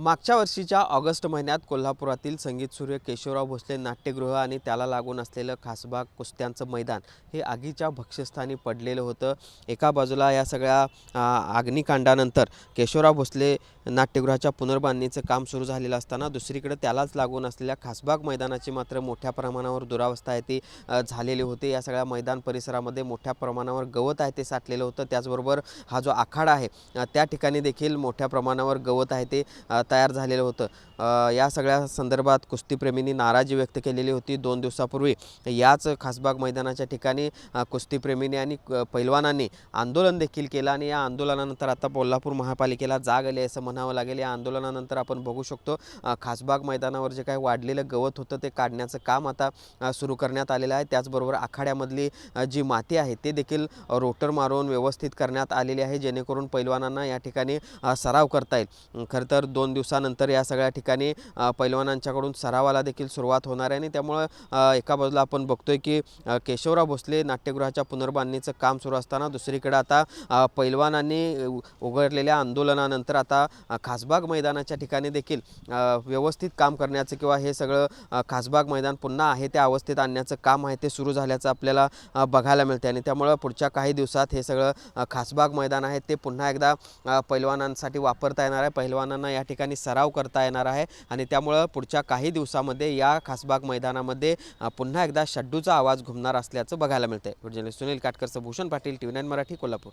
मागच्या वर्षीच्या ऑगस्ट महिन्यात कोल्हापुरातील संगीत सूर्य केशवराव भोसले नाट्यगृह आणि त्याला लागून असलेलं खासबाग कुस्त्यांचं मैदान हे आगीच्या भक्ष्यस्थानी पडलेलं होतं. एका बाजूला या सगळ्या अग्निकांडानंतर केशवराव भोसले नाट्यगृहाच्या पुनर्बांधणीचं काम सुरू झालेलं असताना दुसरीकडे त्यालाच लागून असलेल्या खासबाग मैदानाची मात्र मोठ्या प्रमाणावर दुरावस्था आहे ती झालेली होती. या सगळ्या मैदान परिसरामध्ये मोठ्या प्रमाणावर गवत आहे ते साठलेलं होतं. त्याचबरोबर हा जो आखाडा आहे त्या ठिकाणी देखील मोठ्या प्रमाणावर गवत आहे ते तयार झालेलं होतं. या सगळ्या संदर्भात कुस्तीप्रेमींनी नाराजी व्यक्त केलेली होती दोन दिवसापूर्वी. याच खासबाग मैदानाच्या ठिकाणी कुस्तीप्रेमींनी आणि क- पैलवानांनी आंदोलन देखील केलं आणि या आंदोलनानंतर आता कोल्हापूर महापालिकेला जाग आली असं म्हणा म्हणावं लागेल. या आंदोलनानंतर आपण बघू शकतो खासबाग मैदानावर जे काही वाढलेलं गवत होतं ते काढण्याचं काम आता सुरू करण्यात आलेलं आहे. त्याचबरोबर आखाड्यामधली जी माती आहे ते देखील रोटर मारून व्यवस्थित करण्यात आलेली आहे जेणेकरून पैलवानांना या ठिकाणी सराव करता येईल. खरं तर दोन दिवसानंतर या सगळ्या ठिकाणी पैलवानांच्याकडून सरावाला देखील सुरुवात होणार आहे. आणि त्यामुळं एका बाजूला आपण बघतोय की केशवराव भोसले नाट्यगृहाच्या पुनर्बांधणीचं काम सुरू असताना दुसरीकडे आता पैलवानांनी उघडलेल्या आंदोलनानंतर आता खासबाग मैदानाच्या ठिकाणी देखील व्यवस्थित काम करण्याचं किंवा हे सगळं खासबाग मैदान पुन्हा आहे त्या अवस्थेत आणण्याचं काम आहे ते सुरू झाल्याचं आपल्याला बघायला मिळते आणि त्यामुळं पुढच्या काही दिवसात हे सगळं खासबाग मैदान आहे ते पुन्हा एकदा पैलवानांसाठी वापरता येणार आहे. पैलवानांना या ठिकाणी सराव करता येणार आहे. आणि त्यामुळं पुढच्या काही दिवसामध्ये या खासबाग मैदानामध्ये पुन्हा एकदा शड्डूचा आवाज घुमणार असल्याचं बघायला मिळतंय. व्हिडिओ सुनील काटकरचं भूषण पाटील टी नाईन मराठी कोल्हापूर.